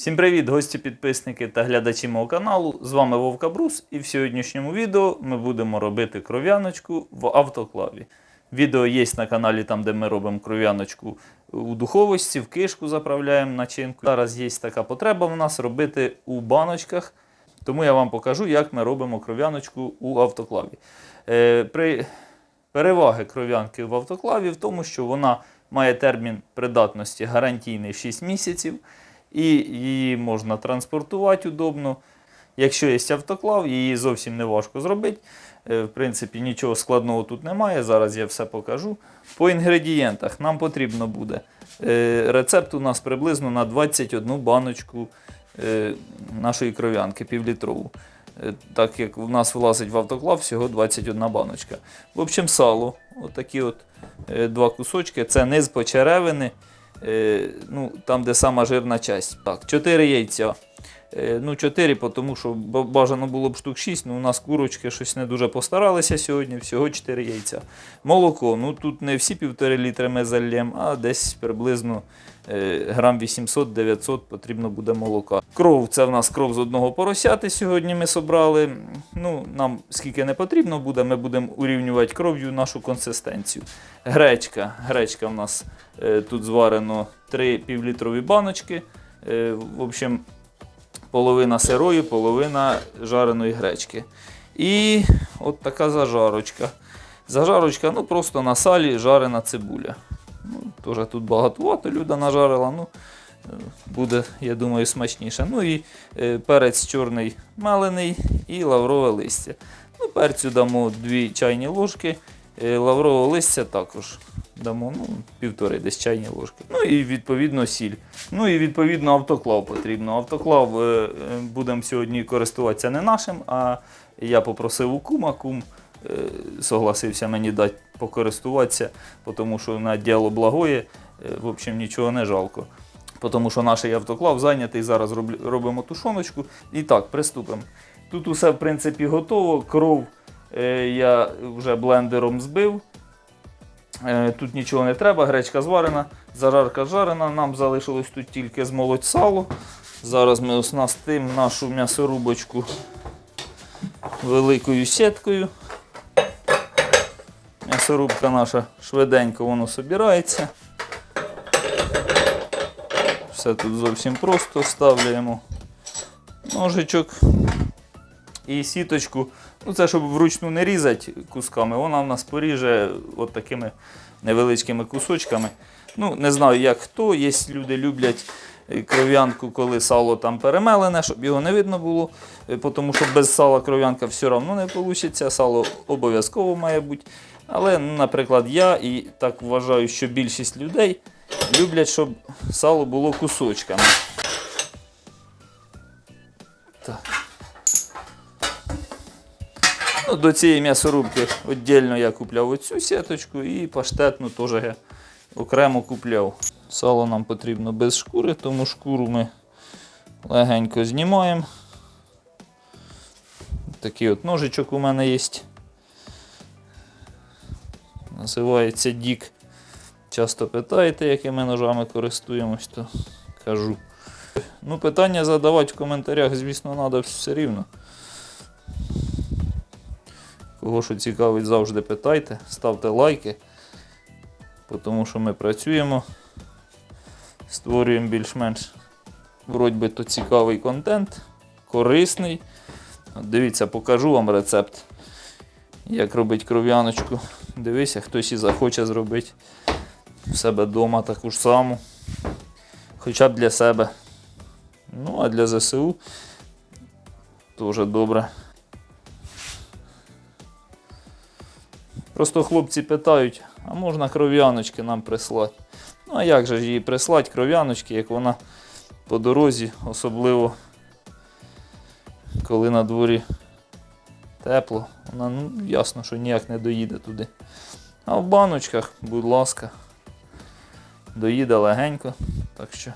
Всім привіт, гості, підписники та глядачі мого каналу. З вами Вовка Брус, і в сьогоднішньому відео ми будемо робити кров'яночку в автоклаві. Відео є на каналі, там де ми робимо кров'яночку у духовості, в кишку заправляємо начинку. Зараз є така потреба в нас робити у баночках. Тому я вам покажу, як ми робимо кров'яночку у автоклаві. Е, при переваги кров'янки в автоклаві в тому, що вона має термін придатності гарантійний 6 місяців, і її можна транспортувати удобно. Якщо є автоклав, її зовсім не важко зробити. Е, В принципі, нічого складного тут немає. Зараз я все покажу. По інгредієнтах нам потрібно буде. е, Рецепт у нас приблизно на 21 баночку е, нашої кров'янки півлітрову. Так як в нас влазить в автоклав всього 21 баночка. В общем, сало. Отакі от два кусочки. Це низ почеревини. Е, ну, там, де сама жирна часть. Так, 4 яйця. Е, Ну, 4, тому що бажано було б штук 6, ну у нас курочки щось не дуже постаралися сьогодні, всього 4 яйця. Молоко, ну тут не всі півтори літри ми зальємо, а десь приблизно е, грам 800-900 потрібно буде молока. Кров, це в нас кров з одного поросяти сьогодні ми собрали. Ну, нам скільки не потрібно буде, ми будемо урівнювати кров'ю нашу консистенцію. Гречка. Гречка в нас е, тут зварено 3 півлітрові баночки. В общем, половина сирої, половина жареної гречки. І от така зажарочка. Зажарочка, ну просто на салі жарена цибуля. Ну, Теж тут багатовато люда нажарила. Ну, буде, я думаю, смачніше. Ну і е, перець чорний мелений і лаврове листя. Ну, перцю дамо 2 чайні ложки, е, лаврового листя також дамо ну, півтори десь чайні ложки. Ну і відповідно сіль. Ну і відповідно автоклав потрібно. Автоклав е, е, будемо сьогодні користуватися не нашим, а я попросив у кума. Кум е, согласився мені дати покористуватися, тому що на діло благоє, е, в общем, нічого не жалко. Тому що наш автоклав зайнятий, зараз роблю- робимо тушоночку. І так, приступимо. Тут усе в принципі готово. Кров е, я вже блендером збив. Е, Тут нічого не треба, гречка зварена, зажарка жарена. Нам залишилось тут тільки змолоть сало. Зараз ми оснастимо нашу м'ясорубочку великою сіткою. М'ясорубка наша швиденько воно собирається. Все тут зовсім просто ставляємо ножичок і сіточку. Ну, це щоб вручну не різати кусками, вона в нас поріже от такими невеличкими кусочками. Ну, не знаю, як хто. Є люди люблять е, кров'янку, коли сало там перемелене, щоб його не видно було. е, Тому що без сала кров'янка все одно не вийде. Сало обов'язково має бути. Але, наприклад, я і так вважаю, що більшість людей люблять, щоб сало було кусочками. До цієї м'ясорубки віддільно я купляв оцю сіточку і паштетну теж я окремо купляв. Сало нам потрібно без шкури, тому шкуру ми легенько знімаємо. Такий от ножичок у мене є. Називається Дік. Часто питаєте, якими ножами користуємось, то кажу. Ну, питання задавати в коментарях, звісно, треба все рівно. Кого що цікавить, завжди питайте, ставте лайки, тому що ми працюємо, створюємо більш-менш вроді то цікавий контент, корисний. Дивіться, покажу вам рецепт, як робити кров'яночку. Дивися, хтось і захоче зробити в себе вдома таку ж саму. Хоча б для себе. Ну, а для ЗСУ теж добре. Просто хлопці питають, а можна кров'яночки нам прислати? Ну а як же ж її прислати, кров'яночки, як вона по дорозі, особливо коли на дворі тепло, вона ну, ясно, що ніяк не доїде туди. А в баночках, будь ласка, доїде легенько. Так що.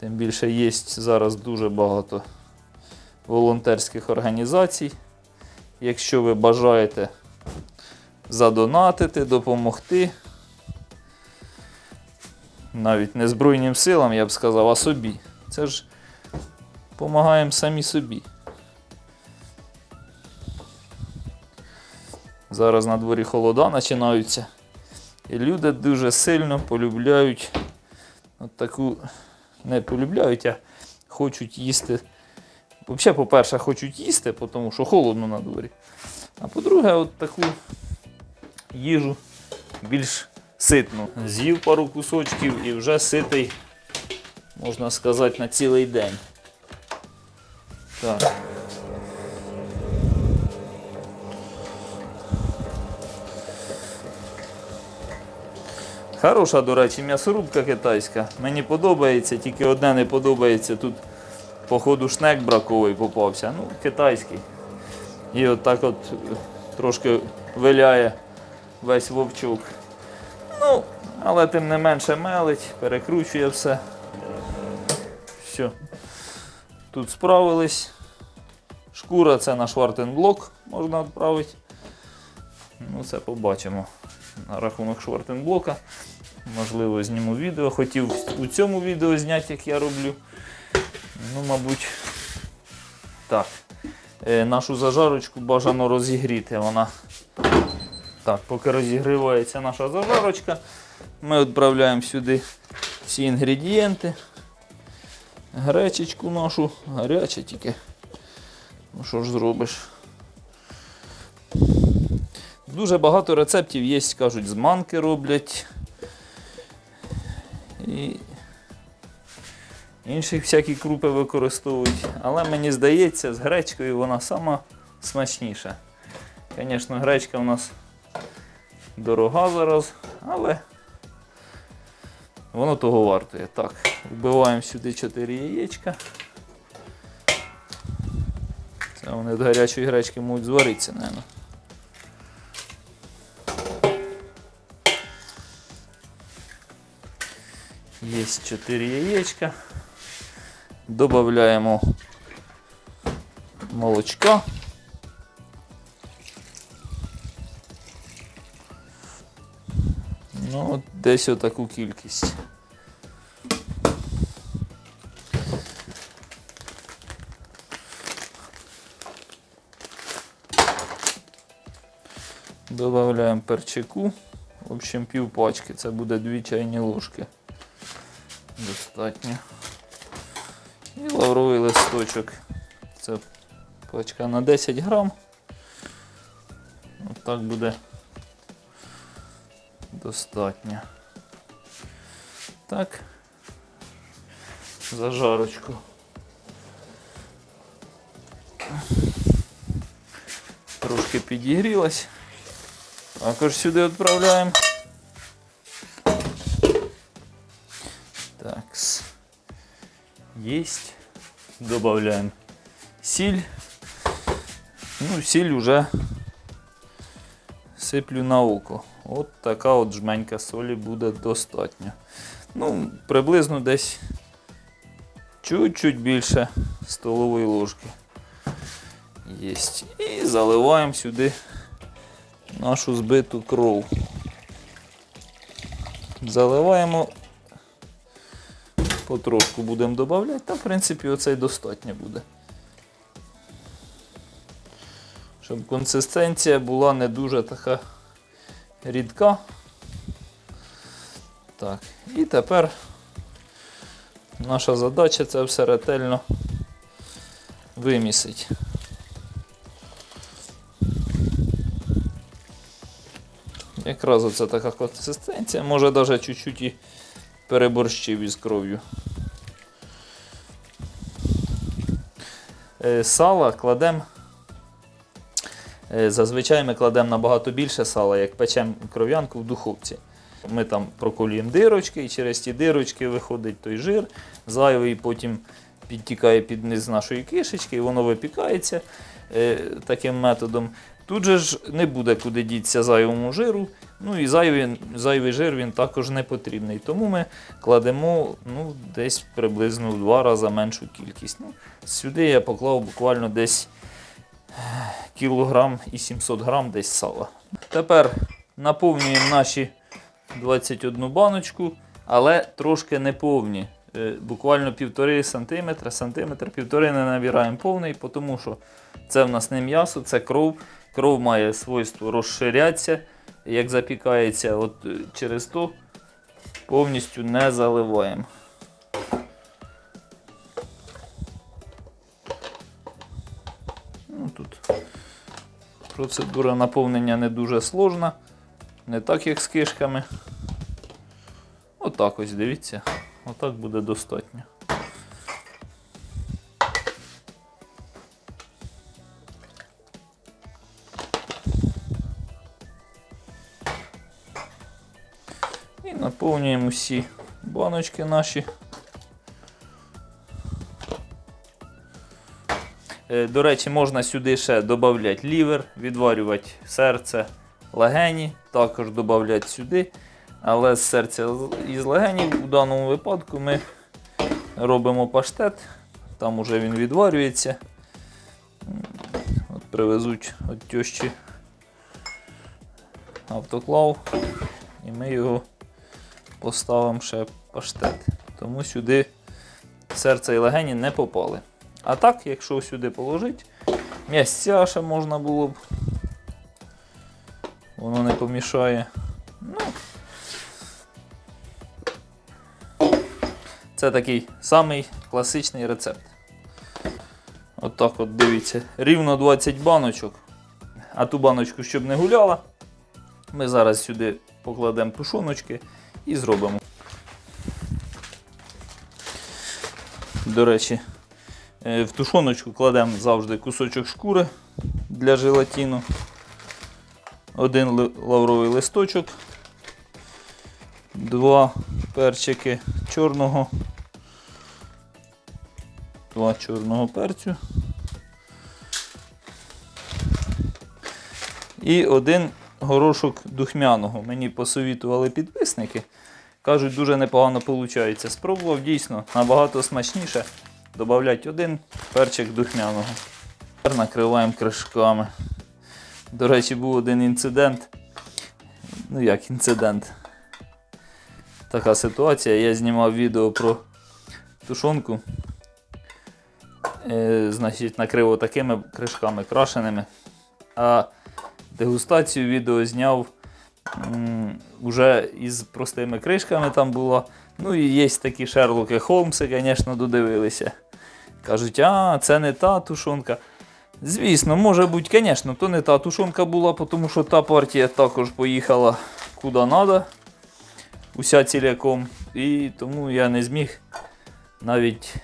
Тим більше є зараз дуже багато волонтерських організацій. Якщо ви бажаєте задонатити, допомогти, навіть не Збройним силам, я б сказав, а собі. Це ж допомагаємо самі собі. Зараз на дворі холода починаються. І люди дуже сильно полюбляють от таку, не полюбляють, а хочуть їсти. Взагалі, по-перше, хочуть їсти, тому що холодно на дворі. А по-друге, от таку їжу більш ситну. З'їв пару кусочків і вже ситий, можна сказати, на цілий день. Так. Хороша, до речі, м'ясорубка китайська. Мені подобається, тільки одне не подобається. Тут, походу, шнек браковий попався. Ну, китайський. І от так от е, трошки виляє весь вовчок. Ну, але тим не менше мелить, перекручує все. Все. Тут справились. Шкура це на швартенблок можна відправити. Ну, це побачимо на рахунок швартенблока. Можливо, зніму відео. Хотів у цьому відео зняти, як я роблю. Ну, мабуть, так. Е, нашу зажарочку бажано розігріти. Вона так, поки розігрівається наша зажарочка, ми відправляємо сюди всі інгредієнти. Гречечку нашу, гаряче тільки. Ну що ж зробиш? Дуже багато рецептів є, кажуть, з манки роблять. І інші всякі крупи використовують. Але мені здається, з гречкою вона сама смачніша. Звісно, гречка у нас дорога зараз, але воно того вартує. Так, вбиваємо сюди 4 яєчка. Це вони від гарячої гречки можуть зваритися, мабуть. Є 4 яєчка. Добавляємо молочка. Ну, от десь отаку кількість. Добавляємо перчику. В общем, пів пачки. Це буде 2 чайні ложки. Достатньо. І лавровий листочок. Це пачка на 10 грам. От так буде достатньо. Так. Зажарочку. Трошки підігрілась. Також сюди відправляємо. Добавляем сіль. Ну, сіль уже сиплю на око. От така от жменька солі буде достатньо. Ну, приблизно десь чуть-чуть більше столової ложки. Єсть. І заливаємо сюди нашу збиту кров. Заливаємо потрошку будемо додавати, та в принципі оце й достатньо буде. Щоб консистенція була не дуже така рідка. Так, і тепер наша задача це все ретельно вимісити. Якраз оце така консистенція, може навіть чуть-чуть і переборщив із кров'ю. Е, Сала кладемо. Зазвичай ми кладемо набагато більше сала, як печемо кров'янку в духовці. Ми там проколюємо дирочки, і через ті дирочки виходить той жир, зайвий потім підтікає під низ нашої кишечки, і воно випікається е, таким методом. Тут же ж не буде куди дітися зайвому жиру. Ну і зайвий, зайвий жир він також не потрібний. Тому ми кладемо ну, десь приблизно в два рази меншу кількість. Ну, сюди я поклав буквально десь кілограм і 700 грам десь сала. Тепер наповнюємо наші 21 баночку, але трошки не повні. Е, Буквально півтори сантиметра, сантиметр, півтори не набираємо повний, тому що це в нас не м'ясо, це кров. Кров має свойство розширятися, як запікається, от е, через то повністю не заливаємо. Ну, тут процедура наповнення не дуже сложна, не так як з кишками. Отак ось дивіться, отак буде достатньо. Всі баночки наші. Е, До речі, можна сюди ще додати лівер, відварювати серце, легені, також додати сюди. Але з серця і з легенів у даному випадку ми робимо паштет, там уже він відварюється. От привезуть від тещі автоклав, і ми його поставимо ще паштет. Тому сюди серце і легені не попали. А так, якщо сюди положити, м'ясця ще можна було б. Воно не помішає. Ну, це такий самий класичний рецепт. Отак от, дивіться, рівно 20 баночок. А ту баночку, щоб не гуляла, ми зараз сюди покладемо тушоночки і зробимо. До речі, е, в тушоночку кладемо завжди кусочок шкури для желатину, один лавровий листочок, два перчики чорного, два чорного перцю і один горошок духмяного. Мені посовітували підписники. Кажуть, дуже непогано виходить. Спробував дійсно набагато смачніше. Додавлять один перчик духмяного. Тепер накриваємо кришками. До речі, був один інцидент. Ну як інцидент? Така ситуація. Я знімав відео про тушонку. Е, значить, накрив такими кришками крашеними. А дегустацію відео зняв м, уже із простими кришками там було. Ну і є такі Шерлоки Холмси, звісно, додивилися. Кажуть, а, це не та тушонка. Звісно, може бути, звісно, то не та тушонка була, тому що та партія також поїхала куди треба, уся ціляком. І тому я не зміг навіть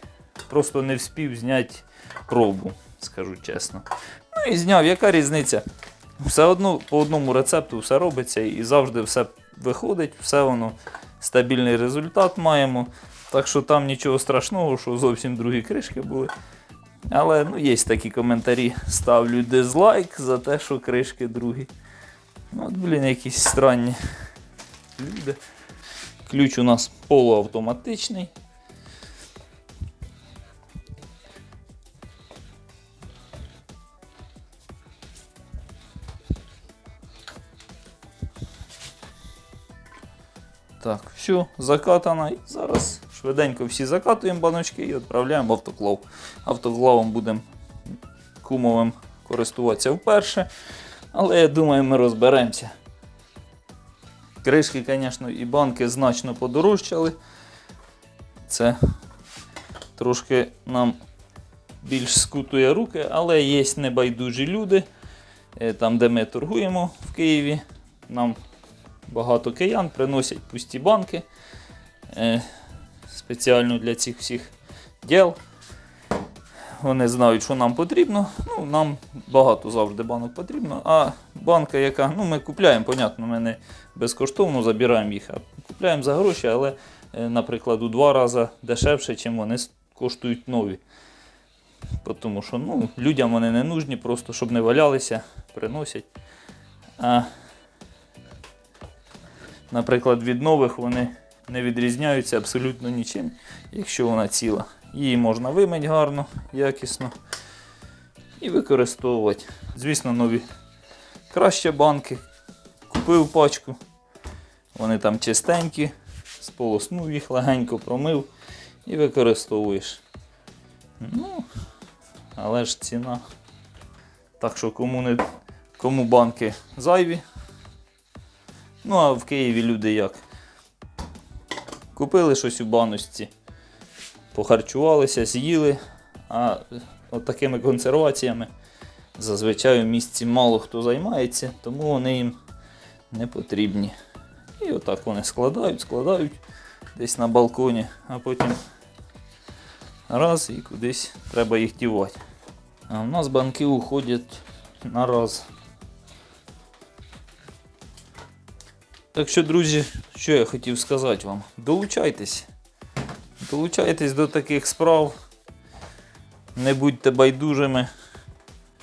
просто не вспів зняти пробу, скажу чесно. Ну і зняв, яка різниця? Все одно по одному рецепту все робиться і завжди все виходить, все воно стабільний результат маємо. Так що там нічого страшного, що зовсім другі кришки були. Але ну, є такі коментарі. Ставлю дизлайк за те, що кришки другі. Ну, от, блін, якісь странні люди. Ключ у нас полуавтоматичний. Так, все, закатано. І зараз швиденько всі закатуємо баночки і відправляємо в автоклав. Автоклавом будемо кумовим користуватися вперше. Але я думаю, ми розберемося. Кришки, звісно, і банки значно подорожчали. Це трошки нам більш скутує руки, але є небайдужі люди. Е, Там, де ми торгуємо в Києві, нам багато киян приносять пусті банки е, спеціально для цих всіх діл. Вони знають, що нам потрібно. Ну, нам багато завжди банок потрібно. А банка, яка ну, ми купляємо, понятно, ми не безкоштовно забираємо їх, а купляємо за гроші, але, е, наприклад, у два рази дешевше, ніж вони коштують нові. Тому що ну, людям вони не нужні, просто щоб не валялися, приносять. А наприклад, від нових вони не відрізняються абсолютно нічим, якщо вона ціла. Її можна вимити гарно, якісно і використовувати. Звісно, нові краще банки. Купив пачку. Вони там чистенькі, сполоснув їх легенько, промив і використовуєш. Ну, але ж ціна. Так що кому не кому банки зайві. Ну а в Києві люди як? Купили щось у баночці, похарчувалися, з'їли, а от такими консерваціями зазвичай у місті мало хто займається, тому вони їм не потрібні. І отак вони складають, складають десь на балконі, а потім раз і кудись треба їх дівати. А в нас банки уходять на раз. Так що, друзі, що я хотів сказати вам? Долучайтесь. Долучайтесь до таких справ. Не будьте байдужими.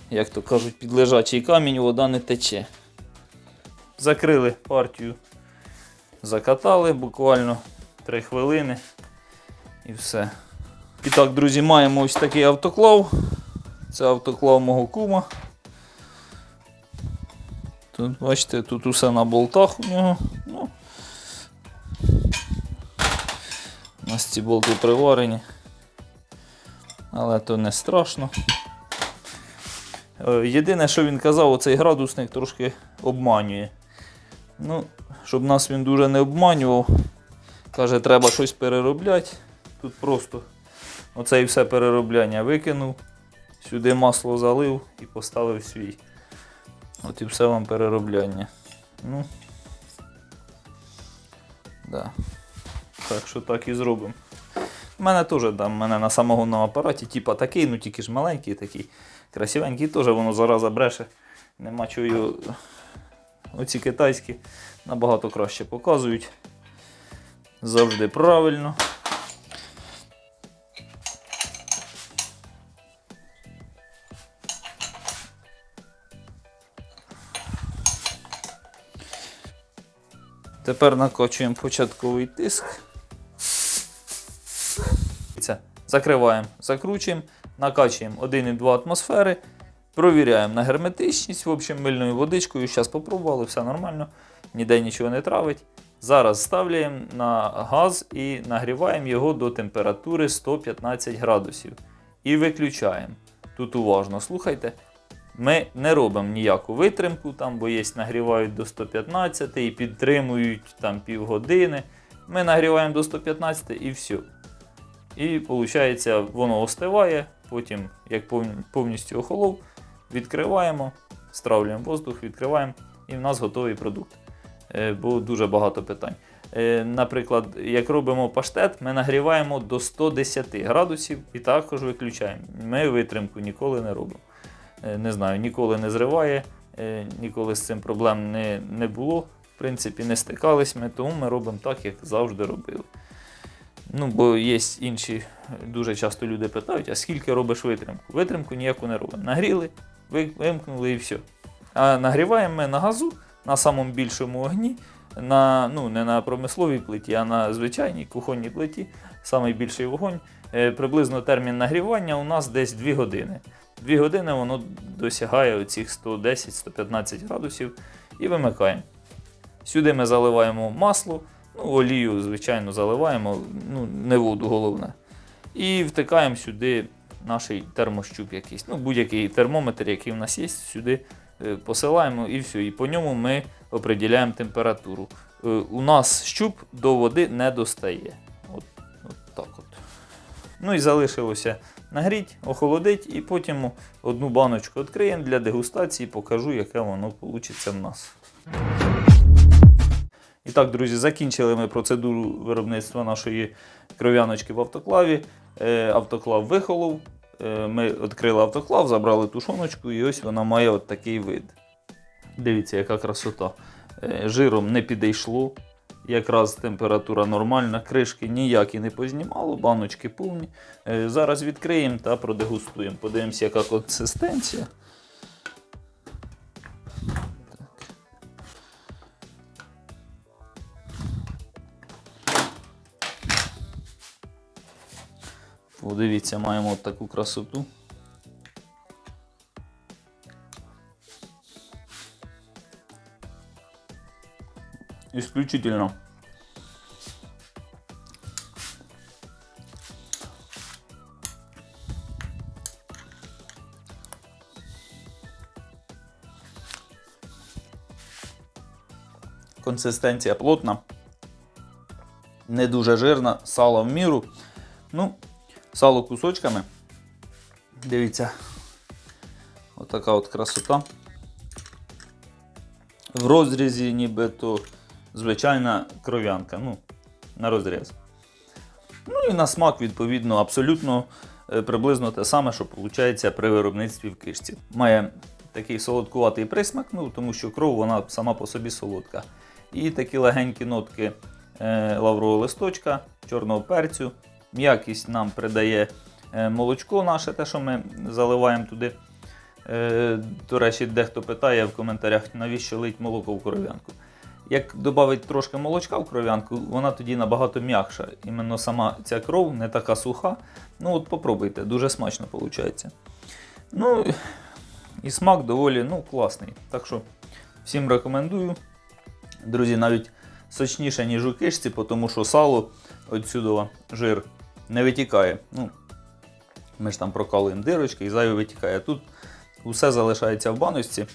Як то кажуть, під лежачий камінь вода не тече. Закрили партію. Закатали буквально 3 хвилини. І все. І так, друзі, маємо ось такий автоклав. Це автоклав мого кума. Тут, бачите, тут усе на болтах у нього. Ну, у нас ці болти приварені. Але то не страшно. Е, Єдине, що він казав, оцей градусник трошки обманює. Ну, щоб нас він дуже не обманював. Каже, треба щось переробляти. Тут просто оце і все переробляння викинув, сюди масло залив і поставив свій. От і все вам переробляння. Ну. Да. Так що так і зробимо. У мене теж там, у мене на самогонному апараті, типа такий, ну тільки ж маленький такий, красивенький, теж воно зараза бреше. Нема його. Оці китайські набагато краще показують. Завжди правильно. Тепер накочуємо початковий тиск. Це. Закриваємо, закручуємо, накачуємо 1,2 атмосфери, провіряємо на герметичність, в общем, мильною водичкою. Зараз попробували, все нормально, ніде нічого не травить. Зараз ставляємо на газ і нагріваємо його до температури 115 градусів. І виключаємо. Тут уважно слухайте. Ми не робимо ніяку витримку, там, бо є нагрівають до 115 і підтримують там півгодини. Ми нагріваємо до 115 і все. І виходить, воно остиває, потім, як повністю охолов, відкриваємо, стравлюємо воздух, відкриваємо, і в нас готовий продукт. Е, Бо дуже багато питань. Е, Наприклад, як робимо паштет, ми нагріваємо до 110 градусів і також виключаємо. Ми витримку ніколи не робимо. Е, Не знаю, ніколи не зриває, е, ніколи з цим проблем не, не було. В принципі, не стикались ми, тому ми робимо так, як завжди робили. Ну, бо є інші, дуже часто люди питають, а скільки робиш витримку? Витримку ніяку не робимо. Нагріли, вимкнули і все. А нагріваємо ми на газу на самому більшому огні, на, ну, не на промисловій плиті, а на звичайній кухонній плиті, самий більший вогонь. Е, приблизно термін нагрівання у нас десь 2 години. 2 години воно досягає оцих 110-115 градусів і вимикаємо. Сюди ми заливаємо масло, ну, олію, звичайно, заливаємо, ну, не воду головне. І втикаємо сюди наш термощуп якийсь. Ну, будь-який термометр, який в нас є, сюди е, посилаємо і все. І по ньому ми определяємо температуру. Е, У нас щуп до води не достає. От, от так от. Ну і залишилося нагріть, охолодить, і потім одну баночку відкриємо для дегустації, покажу, яке воно вийде в нас. І так, друзі, закінчили ми процедуру виробництва нашої кров'яночки в автоклаві. Е, Автоклав вихолов. Е, Ми відкрили автоклав, забрали тушоночку, і ось вона має от такий вид. Дивіться, яка красота. Е, Жиром не підійшло. Якраз температура нормальна, кришки ніякі не познімало, баночки повні. Е, Зараз відкриємо та продегустуємо. Подивимося, яка консистенція. Подивіться, маємо таку красоту. исключительно. консистенция плотна, не дуже жирна, сало в міру. Ну, сало кусочками. Дивіться, отака от красота. В розрізі нібито звичайна кров'янка. Ну, на розріз. Ну і на смак, відповідно, абсолютно е, приблизно те саме, що виходить при виробництві в кишці. Має такий солодкуватий присмак, ну, тому що кров вона сама по собі солодка. І такі легенькі нотки е, лаврового листочка, чорного перцю. М'якість нам придає е, молочко наше, те, що ми заливаємо туди. Е, до речі, дехто питає в коментарях, навіщо лить молоко в кров'янку. Як додати трошки молочка в кров'янку, вона тоді набагато м'якша. Іменно сама ця кров не така суха. Ну от попробуйте, дуже смачно виходить. Ну і смак доволі ну, класний. Так що всім рекомендую. Друзі, навіть сочніше, ніж у кишці, тому що сало отсюди жир не витікає. Ну, ми ж там прокалуємо дирочки і зайве витікає. Тут усе залишається в баночці.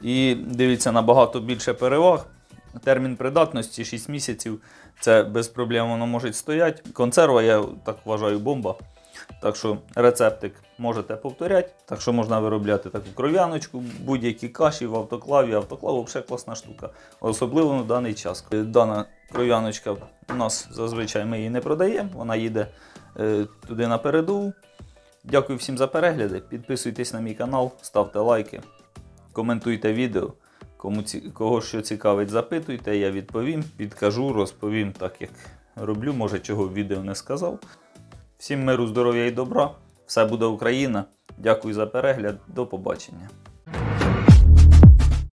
І дивіться, набагато більше переваг. Термін придатності 6 місяців. Це без проблем воно може стояти. Консерва, я так вважаю, бомба. Так що рецептик можете повторяти. Так що можна виробляти таку кров'яночку, будь-які каші в автоклаві. Автоклав взагалі класна штука. Особливо на даний час. Дана кров'яночка у нас зазвичай ми її не продаємо, вона їде е, туди на передову. Дякую всім за перегляди. Підписуйтесь на мій канал, ставте лайки, коментуйте відео. Кому ці, кого що цікавить, запитуйте, я відповім, підкажу, розповім так, як роблю. Може, чого в відео не сказав. Всім миру, здоров'я і добра. Все буде Україна. Дякую за перегляд. До побачення.